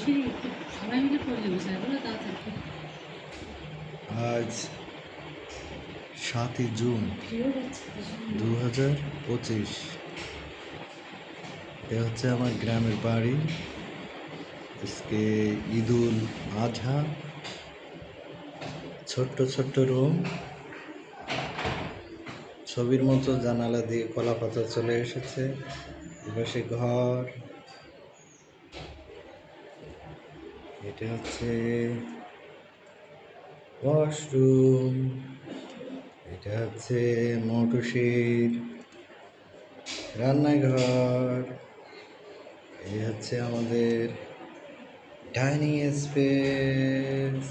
পেটি বসে একটু সবাই মিলে পড়লে বসে বলো তাড়াতাড়ি আজ সাতই জুন। দু হাজার পঁচিশ। এ হচ্ছে আমার গ্রামের বাড়ি। আজকে ঈদুল আজহা। ছোট্ট ছোট্ট রুম। ছবির মতো জানালা দিয়ে কলা পাতা চলে এসেছে। এবার সে ঘর। এটা হচ্ছে ওয়াশরুম এটা হচ্ছে মৌটুসির রান্নাঘর এই হচ্ছে আমাদের ডাইনিং স্পেস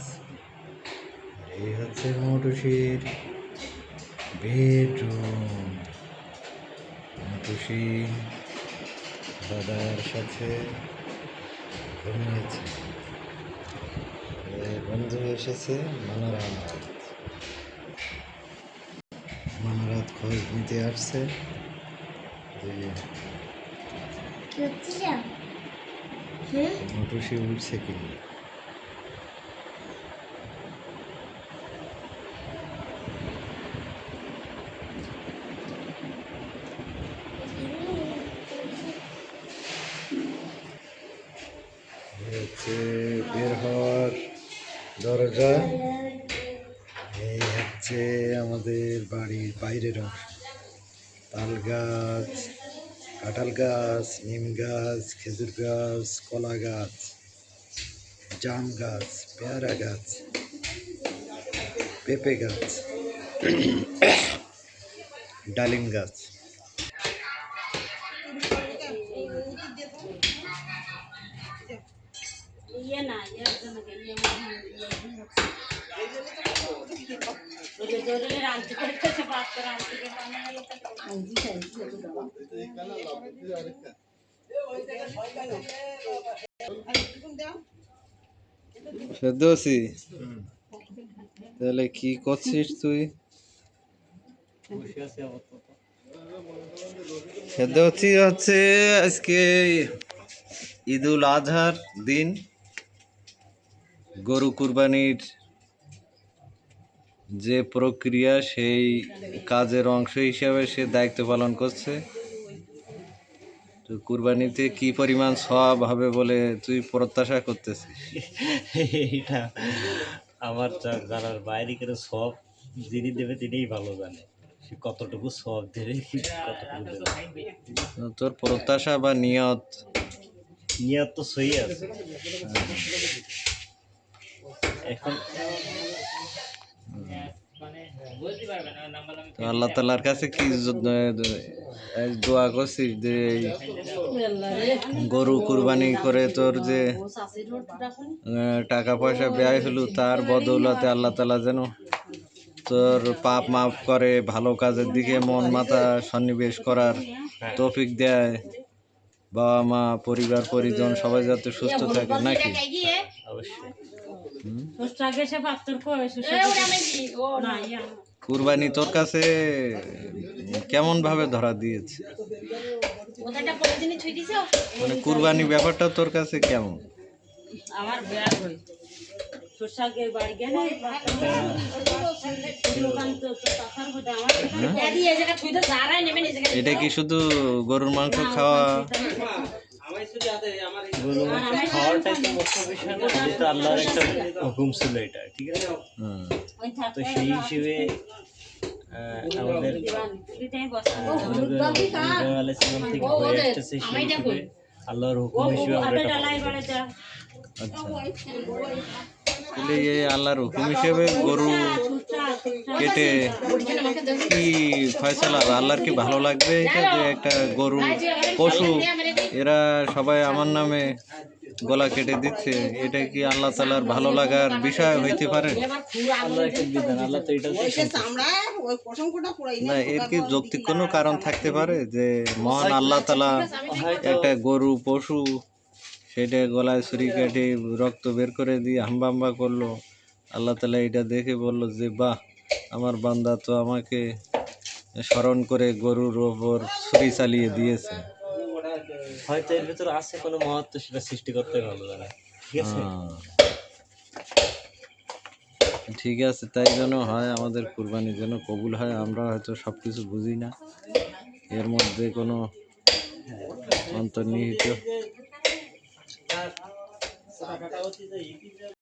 এই হচ্ছে মৌটুসির বেডরুম মৌটুসি দাদার সাথে ঘুমিয়েছে। বন্ধু এসেছে মানারাত মানারাত খোঁজ নিতে আসছে। যে উঠছে কি বের হওয়ার দরজা। এই হচ্ছে আমাদের বাড়ির বাইরের অংশ। তাল গাছ, কাঁঠাল গাছ, নিম গাছ, খেজুর গাছ, কলা গাছ, জাম গাছ, পেয়ারা গাছ, পেঁপে গাছ, ডালিম গাছ। দাও। ফেরদৌসি তাহলে কি করছিস তুই? ফেরদৌসি হচ্ছে আজকে ঈদুল আজহার দিন। গরু কুরবানির যে প্রক্রিয়া সেই কাজের অংশ হিসাবে সে দায়িত্ব পালন করছে। তো কুরবানিতে কি পরিমাণ সব হবে বলে তুই প্রত্যাশা করতেছিস? এটা আমার জানার বাইরে করে সব যিনি দেবে তিনিই ভালো জানে। সে কতটুকু সব দেবে কতটুকু দেবে তোর প্রত্যাশা বা নিয়ত? নিয়ত তো সই আছে। এখন তো আল্লাহ তালার কাছে কি দোয়া করছিস যে এই গরু কুরবানি করে তোর যে টাকা পয়সা ব্যয় হলো তার বদৌলতে আল্লাহ তালা যেন তোর পাপ মাফ করে ভালো কাজের দিকে মন মাথা সন্নিবেশ করার তৌফিক দেয়। বাবা মা পরিবার পরিজন সবাই যাতে সুস্থ থাকে নাকি? অবশ্যই। কুরবানি তোর কাছে কেমন ভাবে ধরা দিয়েছে? মানে কুরবানি ব্যাপারটা তোর কাছে কেমন? আমার জায়গা এটা কি শুধু গরুর মাংস খাওয়া? খাওয়াটাই তো মুখ্য বিষয় না যেহেতু আল্লাহর একটা হুকুম ছিল এটা ঠিক আছে? হুম। তো সেই হিসেবে আমাদের থেকে হয়ে আসতেছে সেই আল্লাহর হুকুম হিসেবে আমরা আচ্ছা। তাহলে এই আল্লাহর হুকুম হিসেবে গরু কেটে কি ফয়সালা, আল্লাহর কি ভালো লাগবে? এটা যে একটা গরু পশু, এরা সবাই আমার নামে গলা কেটে দিচ্ছে। এটা কি আল্লাহ তালার ভালো লাগার বিষয় হইতে পারে? না, এর কি যৌক্তিক কোনো কারণ থাকতে পারে যে মহান আল্লাহ তালা একটা গরু, পশু সেটা গলায় ছুরি কেটে রক্ত বের করে দিয়ে হাম্বা হাম্বা করল। আল্লাহ তালা এটা দেখে বলল যে বাহ আমার বান্দা তো আমাকে স্মরণ করে গরুর ওপর ছুরি চালিয়ে দিয়েছে। হয়তো এর ভিতরে আছে কোনো মহত্ব সেটা সৃষ্টি করতে ঠিক আছে? হ্যাঁ। ঠিক আছে তাই যেন হয় আমাদের কুরবানির যেন কবুল হয় আমরা হয়তো সব কিছু বুঝি না। এর মধ্যে কোনো অন্তর্নিহিত 大家都记得一定要